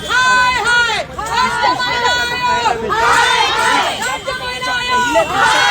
हाय, हाय.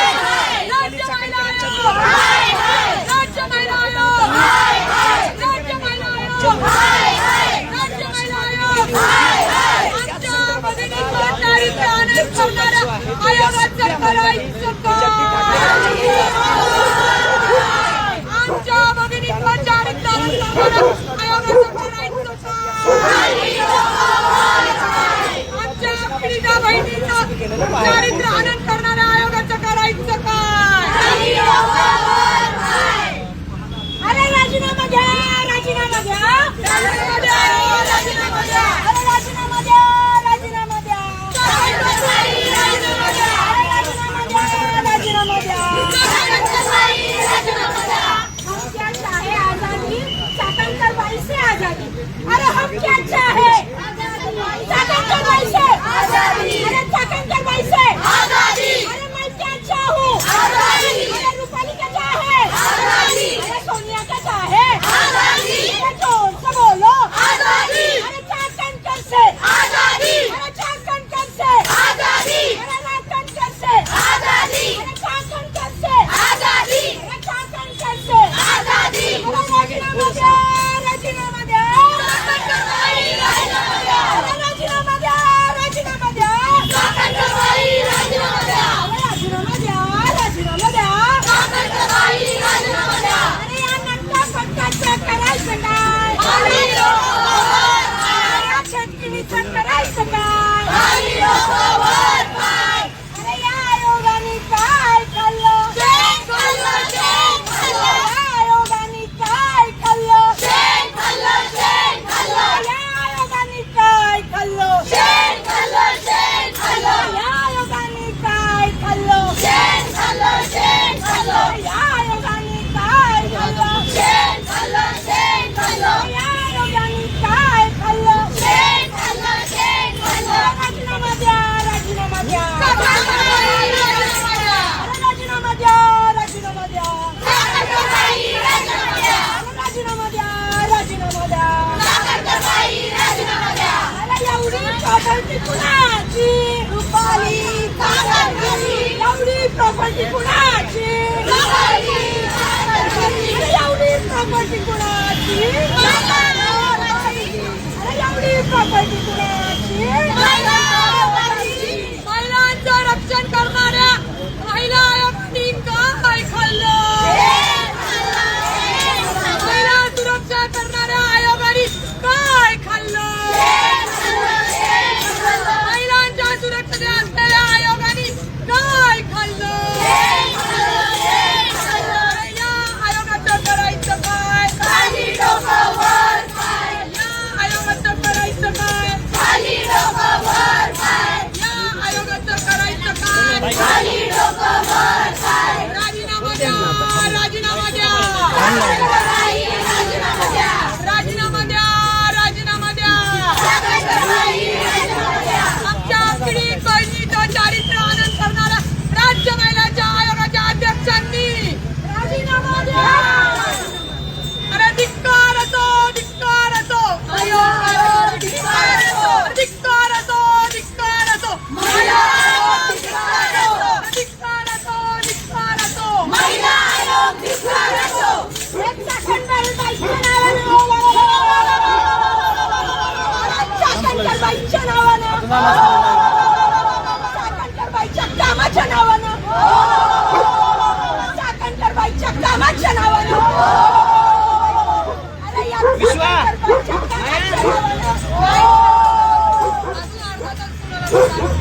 Oh,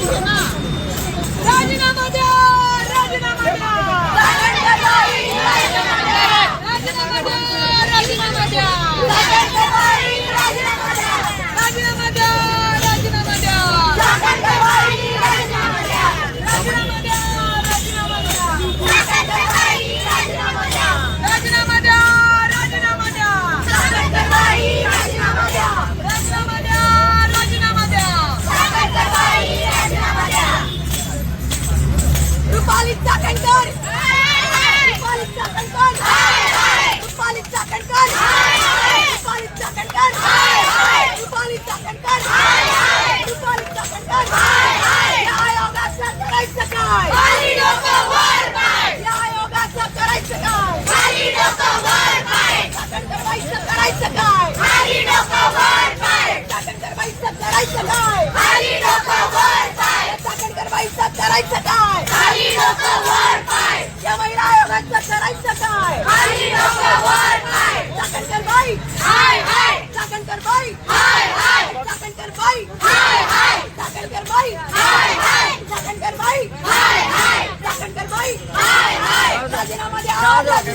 不行啊。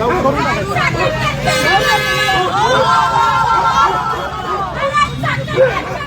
来来下次再见啦啦啦哦哦哦哦哦来来下次再见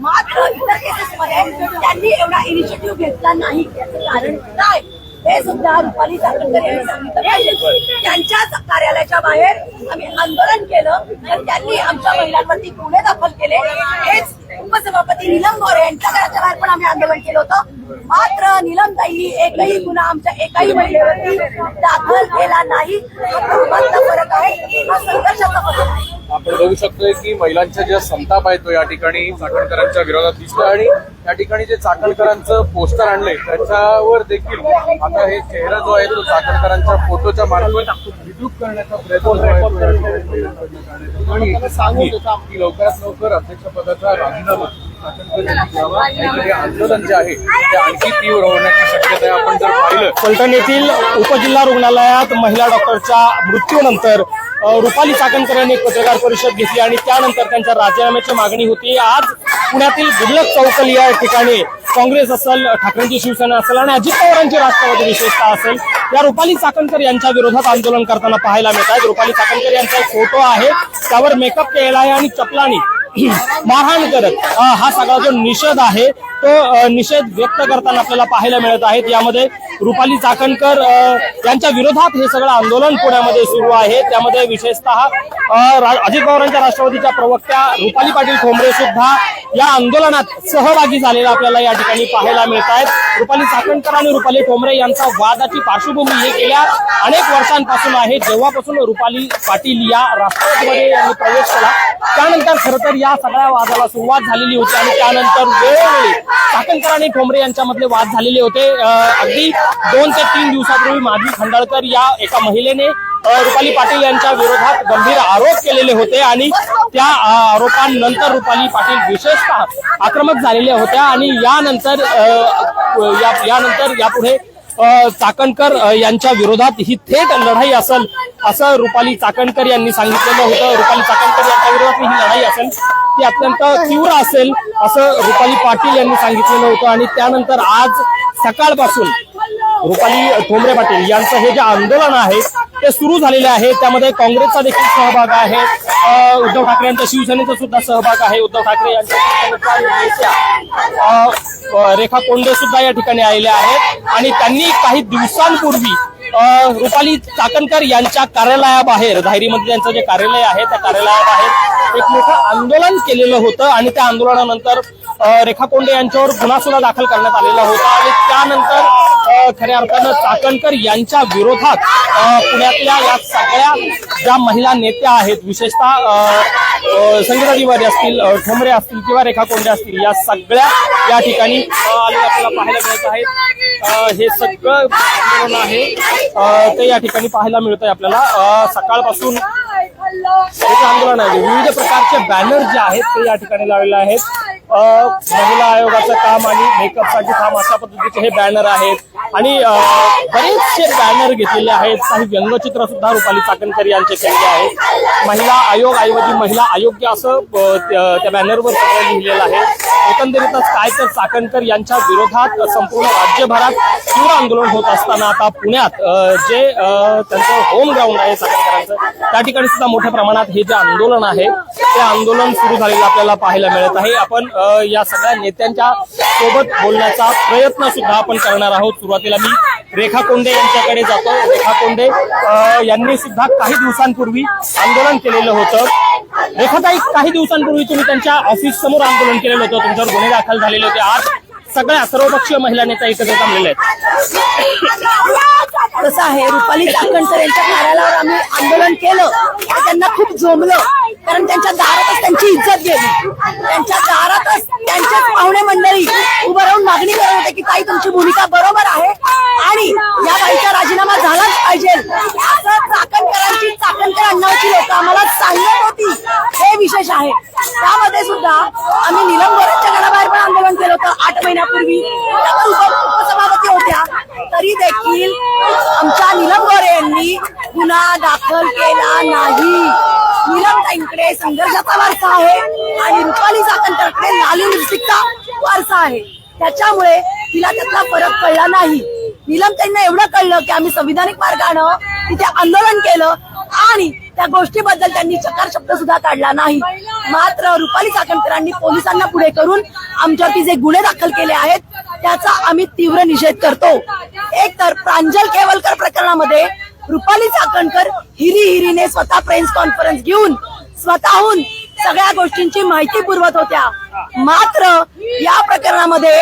मात्र इतर केसेसमध्ये त्यांनी एवढा इनिशिएटिव्ह घेतला नाही. त्याचं कारण काय? हे सुद्धा रुपाली चाकणकर यांनी सांगितलं त्यांच्याच कार्यालयाच्या बाहेर आम्ही आंदोलन केलं तर त्यांनी आमच्या महिलांवरती गुन्हे दाखल केले. हेच उपसभापती निलम गोरे यांच्या घराच्या बाहेर पण आम्ही आंदोलन केलं होतं. मात्र नीलम ताईंनी एकही गुन्हा आमच्या एकाही महिलेवरती दाखल केला नाही. फरक आहे. हा संघर्षाचा फरक आहे. आपण बघू शकतोय की महिलांचा ज्या संताप आहे तो या ठिकाणी चाकणकरांच्या विरोधात दिसतोय आणि या ठिकाणी जे चाकणकरांचं पोस्टर आणले त्याच्यावर देखील आता हे चेहरा जो आहे तो चाकणकरांच्या फोटोच्या मार्फत विद्रुप करण्याचा प्रयत्न आणि लवकरात लवकर अध्यक्षपदाचा राजीनामा आंदोलन जे आहे ते आणखी तीव्र होण्याची शक्यता आहे. आपण जर पाहिलं फलटण येथील उपजिल्हा रुग्णालयात महिला डॉक्टरच्या मृत्यूनंतर रुपाली चाकणकर यांनी एक पत्रकार परिषद घेतली आणि त्यानंतर त्यांच्या राजीनाम्याची मागणी होती. आज पुण्यातील गुडलक चौकली या ठिकाणी काँग्रेस असेल ठाकरेंची शिवसेना असेल आणि अजित पवारांची राष्ट्रवादी विशेषता असेल. या रुपाली चाकणकर यांच्या विरोधात आंदोलन करताना पाहायला मिळत आहे. रुपाली चाकणकर यांचा एक फोटो आहे. त्यावर मेकअप केलेला आहे आणि चपलानी मारहाण करत हा सगळा जो निषेध आहे तो निषेध व्यक्त करताना आपल्याला पाहायला मिळत आहेत. यामध्ये रुपाली चाकणकर यांच्या विरोधात हे सगळं आंदोलन पुण्यामध्ये सुरू आहे. त्यामध्ये विशेषतः रा- अजित पवारांच्या राष्ट्रवादीच्या प्रवक्त्या रुपाली पाटील ठोंबरे सुद्धा या आंदोलनात सहभागी झालेला आपल्याला या ठिकाणी पाहायला मिळत आहेत. रुपाली चाकणकर आणि रुपाली ठोंबरे यांचा वादाची पार्श्वभूमी हे गेल्या अनेक वर्षांपासून आहे. जेव्हापासून रुपाली पाटील या राष्ट्रवादीमध्ये यांनी प्रवेश केला त्यानंतर खरं तर या सगळ्या वादाला सुरुवात झालेली होती आणि त्यानंतर वेळोवेळी चाकणकर आणि ठोंबरे यांच्यामधले वाद झालेले होते. अगदी दोन ते तीन दिवसापूर्वी माजी खंडाळकर या एका महिलेने रुपाली पाटील यांच्या विरोधात गंभीर आरोप केलेले होते आणि त्या आरोपांनंतर रुपाली पाटील विशेषतः आक्रमक झालेल्या होत्या आणि यानंतर या- यानंतर यापुढे चाकणकर यांच्या विरोधात ही थेट लढाई असेल असं रुपाली चाकणकर यांनी सांगितलेलं होतं. रुपाली चाकणकर यांच्या विरोधात ही लढाई असेल ती अत्यंत तीव्र असेल असं रुपाली पाटील यांनी सांगितलेलं होतं. आणि त्यानंतर आज सकाळपासून रुपाली ठोंबरे पाटील यांचं हे जे आंदोलन आहे ते सुरू झालेले आहे. त्यामध्ये काँग्रेसचा देखील सहभाग आहे. उद्धव ठाकरे यांच्या शिवसेनेचा सुद्धा सहभाग आहे. उद्धव ठाकरे यांच्या रेखा कोंडे सुद्धा या ठिकाणी आलेल्या आहेत. आणि त्यांनी काही दिवसांपूर्वी रुपाली चाकणकर यांच्या कार्यालयाबाहेर धायरीमध्ये त्यांचं जे कार्यालय आहे त्या कार्यालयाबाहेर एक मोठं आंदोलन केलेलं होतं. आणि त्या आंदोलनानंतर रेखा कोंडे यांच्यावर गुन्हा सुद्धा दाखल करण्यात आलेला होता. आणि त्यानंतर खऱ्या अर्थानं चाकणकर यांच्या विरोधात पुण्यातल्या या सगळ्या ज्या महिला नेत्या आहेत विशेषतः संगीता तिवारी असतील अ, ठोंबरे असतील किंवा रेखा कोंडे असतील या सगळ्या या ठिकाणी आपल्याला पाहायला मिळत आहेत. हे सगळं आंदोलन आहे. ते या ठिकाणी पाहायला मिळत आहे आपल्याला सकाळपासून आंदोलन आहे. विविध प्रकारचे बॅनर जे आहेत ते या ठिकाणी लावलेले आहेत. महिला आयोगाचं काम आणि मेकअपसाठी काम अशा पद्धतीचे हे बॅनर आहेत. आणि बरेचसे बॅनर घेतलेले आहेत. काही व्यंगचित्र सुद्धा रुपाली चाकणकर यांचे केलेले आहेत. महिला आयोग ऐवजी महिला आयोग्य असं त्या त्या बॅनरवर सगळं लिहिलेलं आहे. एकंदरीतच काय तर चाकणकर यांच्या विरोधात संपूर्ण राज्यभरात तीव्र आंदोलन होत असताना आता पुण्यात जे त्यांचं होम ग्राउंड आहे चाकणकरांचं त्या ठिकाणी सुद्धा मोठ्या प्रमाणात हे जे आंदोलन आहे ते आंदोलन सुरू झालेलं आपल्याला पाहायला मिळत आहे. आपण या सगळ्या नेत्यांच्या सोबत बोलण्याचा प्रयत्न सुद्धा आपण करणार आहोत. सुरुवातीला मी रेखा कोंडे यांच्याकडे जातो. रेखा कोंडे यांनी सुद्धा काही दिवसांपूर्वी आंदोलन केलेलं होतं. रेखाताई काही दिवसांपूर्वी तुम्ही त्यांच्या ऑफिस समोर आंदोलन केलेलं होतं. तुमच्यावर गुन्हे दाखल झालेले होते. आज सगळ्या सर्वपक्षीय महिला नेता एकत्र जमलेले आहेत. कसं आहे रुपाली चाकणकर यांच्या कार्यालयावर आम्ही आंदोलन केलं त्यांना खूप जोमलं. कारण त्यांच्या दारातच त्यांची इज्जत गेली. त्यांच्या दारातच त्यांच्याच पाहुणे मंडळी उभं राहून मागणी करत होते की ताई तुमची भूमिका बरोबर आहे आणि या बाईचा राजीनामा झालाच पाहिजे. असं चाकणकरांची चाकणकर अण्णाची लोक आम्हाला सांगत होती. हे विशेष आहे. त्यामध्ये सुद्धा आम्ही निलंबरच्या घराबाहेर पण आंदोलन केलं होतं आठ महिन्यापूर्वी. उपसभापती होत्या. तरी देखील आमच्या निलम गोरे यांनी गुन्हा दाखल केला नाही. निलमताईंकडे संघर्षाचा वारसा आहे आणि रुपाली चाकणकरकडे लाली लिपस्टिकचा वारसा आहे. त्याच्यामुळे तिला त्यातला फरक कळला नाही. निलम त्यांना एवढं कळलं की आम्ही संविधानिक मार्गानं तिथे आंदोलन केलं आणि त्या गोष्टीबद्दल त्यांनी चकार शब्द सुद्धा काढला नाही. मात्र रुपाली चाकणकरांनी पोलिसांना पुढे करून आमच्यावरती जे गुन्हे दाखल केले आहेत त्याचा आम्ही तीव्र निषेध करतो. एक तर प्रांजल केवलकर प्रकरणामध्ये रुपाली चाकणकर हिरी हिरीने स्वतः प्रेस कॉन्फरन्स घेऊन स्वतःहून सगळ्या गोष्टींची माहिती पुरवत होत्या. मात्र या प्रकरणामध्ये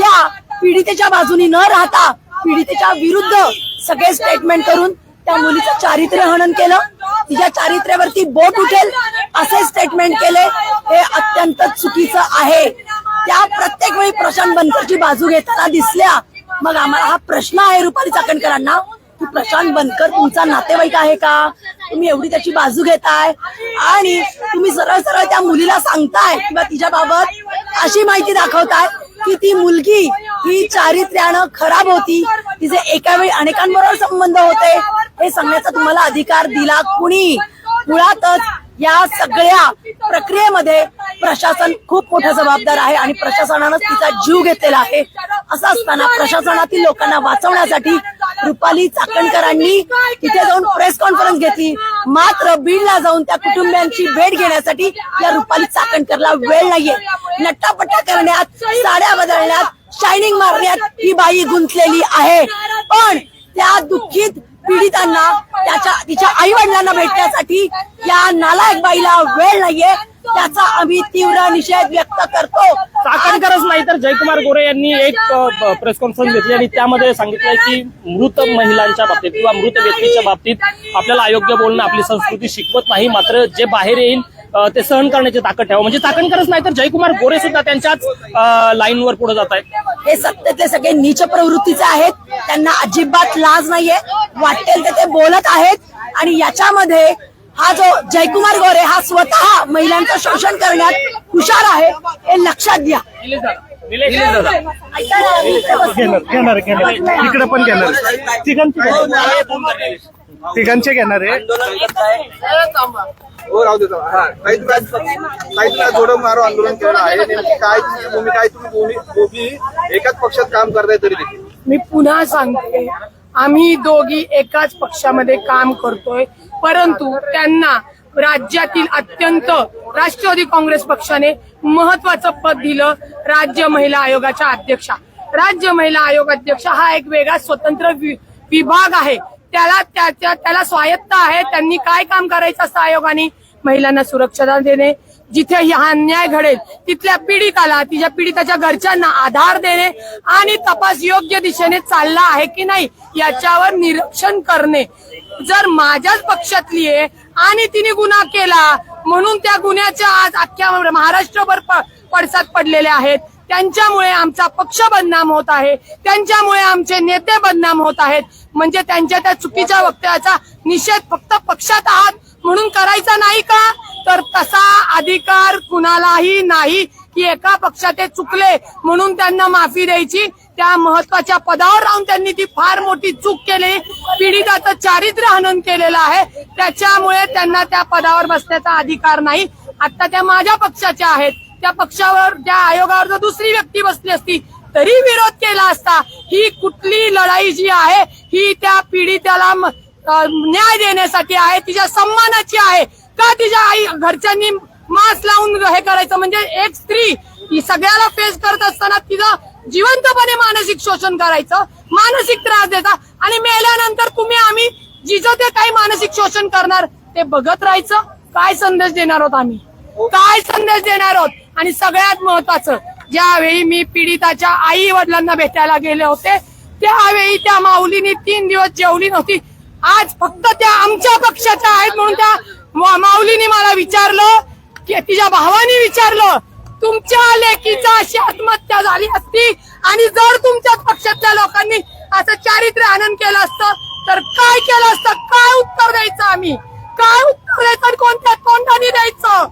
या पीडितेच्या बाजूनी न राहता पीडितेच्या विरुद्ध सगळे स्टेटमेंट करून त्या मुलीचं चारित्र्य हनन केलं. तिच्या चारित्र्यावरती बोट उठेल असे स्टेटमेंट केले. हे अत्यंत चुकीचं आहे. त्या प्रत्येक वेळी प्रशांत बनकरची बाजू घेताना दिसल्या. मग आम्हाला हा प्रश्न आहे रुपाली चाकणकरांना. की प्रशांत बनकर तुमचा नातेवाईक आहे का? तुम्ही एवढी त्याची बाजू घेताय? आणि तुम्ही सरळ सरळ त्या मुलीला सांगताय किंवा तिच्याबाबत अशी माहिती दाखवताय की ती मुलगी ही चारित्र्यानं खराब होती. तिचे एका वेळी अनेकांबरोबर संबंध होते. हे सांगण्याचा तुम्हाला अधिकार दिला कुणी? मुळातच या सगळ्या प्रक्रियेमध्ये प्रशासन खूप मोठं जबाबदार आहे आणि प्रशासनानं तिचा जीव घेतलेला आहे. असं असताना प्रशासनातील लोकांना वाचवण्यासाठी रुपाली चाकणकरांनी तिथे जाऊन प्रेस कॉन्फरन्स घेतली. मात्र बीडला जाऊन त्या कुटुंबियांची भेट घेण्यासाठी या रुपाली चाकणकरला वेळ नाहीये. नट्टापट्टा करण्यात साड्या बदलण्यात शायनिंग मारण्यात ही बाई गुंतलेली आहे. पण त्या दुःखीत पीडितांना त्याच्या तिच्या आई वडिलांना भेटण्यासाठी या नालायक बाईला वेळ नाहीये त्याचा आम्ही तीव्र निषेध व्यक्त करतो. चाकणकरच नाही तर जयकुमार गोरे यांनी एक प्रेस कॉन्फरन्स घेतली आणि त्यामध्ये सांगितलंय की मृत महिलांच्या बाबतीत किंवा मृत व्यक्तीच्या बाबतीत आपल्याला अयोग्य बोलणं आपली संस्कृती शिकवत नाही मात्र जे बाहेर येईल ते सहन करण्याची ताकद ठेवा. म्हणजे चाकणकरच नाही तर जयकुमार गोरे सुद्धा त्यांच्याच लाईनवर पुढे जात आहेत हे सत्तेतले सगळे नीच प्रवृत्तीचे आहेत. त्यांना अजिबात लाज नाहीये. वाटेल ते ते बोलत आहेत. आणि याच्यामध्ये हा जो जयकुमार गोरे हा स्वतः महिलांचं शोषण करण्यात हुशार आहे हे लक्षात घ्या. घेणार घेणार. इकडे पण तिघांचे घेणार तिघांचे घेणार आहे. हो राहू देतो काही तुला काही तुला थोडं मारो आंदोलन केलं आहे. नेमकी काय तुमची भूमिका आहे? तुम्ही दोन्ही दोघी एकाच पक्षात काम करताय तरी देखील. मी पुन्हा सांगते. आम्ही दोघी एकाच पक्षामध्ये काम करतोय. परंतु त्यांना राज्यातील अत्यंत राष्ट्रवादी काँग्रेस पक्षाने महत्वाचं पद दिलं राज्य महिला आयोगाच्या अध्यक्षा. राज्य महिला आयोग अध्यक्ष हा एक वेगळा स्वतंत्र विभाग आहे. त्याला त्याच्या त्याला स्वायत्त आहे. त्यांनी काय काम करायचं असतं आयोगाने? महिलांना सुरक्षता देणे. जिथे हा अन्याय घडेल तिथल्या पीडिताला तिच्या पीडिताच्या घरच्यांना आधार देणे आणि तपास योग्य दिशेने चालला आहे की नाही याच्यावर निरीक्षण करणे. जर माझ्याच पक्षातली आहे आणि तिने गुन्हा केला म्हणून त्या गुन्ह्याच्या आज अख्ख्या महाराष्ट्रभर पडसाद पडलेले आहेत. त्यांच्यामुळे आमचा पक्ष बदनाम होत आहे. त्यांच्यामुळे आमचे नेते बदनाम होत आहेत. म्हणजे त्यांच्या त्या चुकीच्या वक्तव्याचा निषेध फक्त पक्षात आहात. म्हणून करायचा नाही का? तर तसा अधिकार कुणालाही नाही की एका पक्षात ते चुकले म्हणून त्यांना माफी द्यायची. त्या महत्त्वाच्या पदावर राहून त्यांनी ती फार मोठी चूक केली. पीडिताचं चारित्र्य हनन केलेलं आहे. त्याच्यामुळे त्यांना त्या पदावर बसण्याचा अधिकार नाही. आता त्या माझ्या पक्षाच्या आहेत. त्या पक्षावर त्या आयोगावर जर दुसरी व्यक्ती बसली असती तरी विरोध केला असता ही कुठली लढाई जी आहे ही त्या अं, न्याय देण्यासाठी आहे तिच्या सन्मानाची आहे का तिच्या आई घरच्यांनी मास्क लावून हे करायचं? म्हणजे एक स्त्री ही सगळ्याला फेस करत असताना तिचं जिवंतपणे मानसिक शोषण करायचं मानसिक त्रास द्यायचा आणि मेल्यानंतर तुम्ही आम्ही जिचं ते काही मानसिक शोषण करणार ते बघत राहायचं. काय संदेश देणार आहोत आम्ही? काय संदेश देणार आहोत? आणि सगळ्यात महत्वाचं ज्यावेळी मी पीडिताच्या आई वडिलांना भेटायला गेले होते त्यावेळी त्या माऊलीने तीन दिवस जेवली नव्हती. आज फक्त त्या आमच्या पक्षाच्या आहेत म्हणून त्या माऊलीने मला विचारलं की तिच्या भावाने विचारलं तुमच्या लेकीचा अशी आत्महत्या झाली असती आणि जर तुमच्याच पक्षातल्या लोकांनी असं चारित्र्य आनंद केलं असतं तर काय केलं असतं काय उत्तर द्यायचं आम्ही काय उत्तर द्यायचं आणि कोणत्या तोंडाने द्यायचं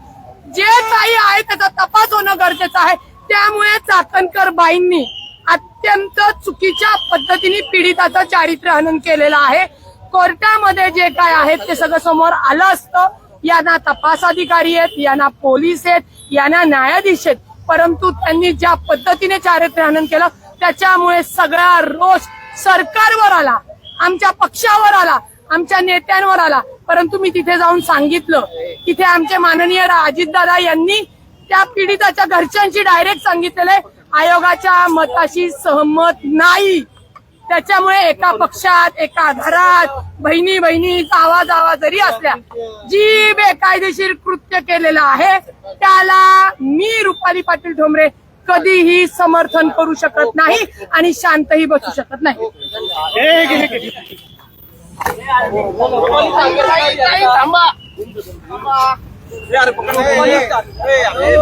जे काही आहे त्याचा तपास होणं गरजेचं आहे त्यामुळे चाकणकर बाईंनी अत्यंत चुकीच्या पद्धतीने पीडिताचं चारित्र्य हनन केलेलं आहे. कोर्टामध्ये जे काय आहे ते सगळं समोर आलं असतं. यांना तपास अधिकारी आहेत यांना पोलीस आहेत यांना न्यायाधीश आहेत. परंतु त्यांनी ज्या पद्धतीने चारित्र्य हनन केलं त्याच्यामुळे सगळा रोष सरकारवर आला आमच्या पक्षावर आला आमच्या नेत्यांवर आला. परंतु मी तिथे जाऊन सांगितलं तिथे आमचे माननीय अजितदादा यांनी त्या पीडिताच्या घरच्यांशी डायरेक्ट सांगितलेले आयोगाच्या मताशी सहमत नाही. त्याच्यामुळे एका पक्षात एका घरात बहिणी बहिणी जावा जावा जरी असल्या जी बेकायदेशीर कृत्य केलेलं आहे त्याला मी रुपाली पाटील ठोंबरे कधीही समर्थन करू शकत नाही आणि शांतही बसू शकत नाही. थांबा. अरे पकड. ए, ए, ए,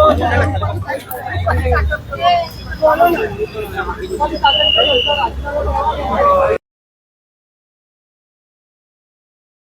ए,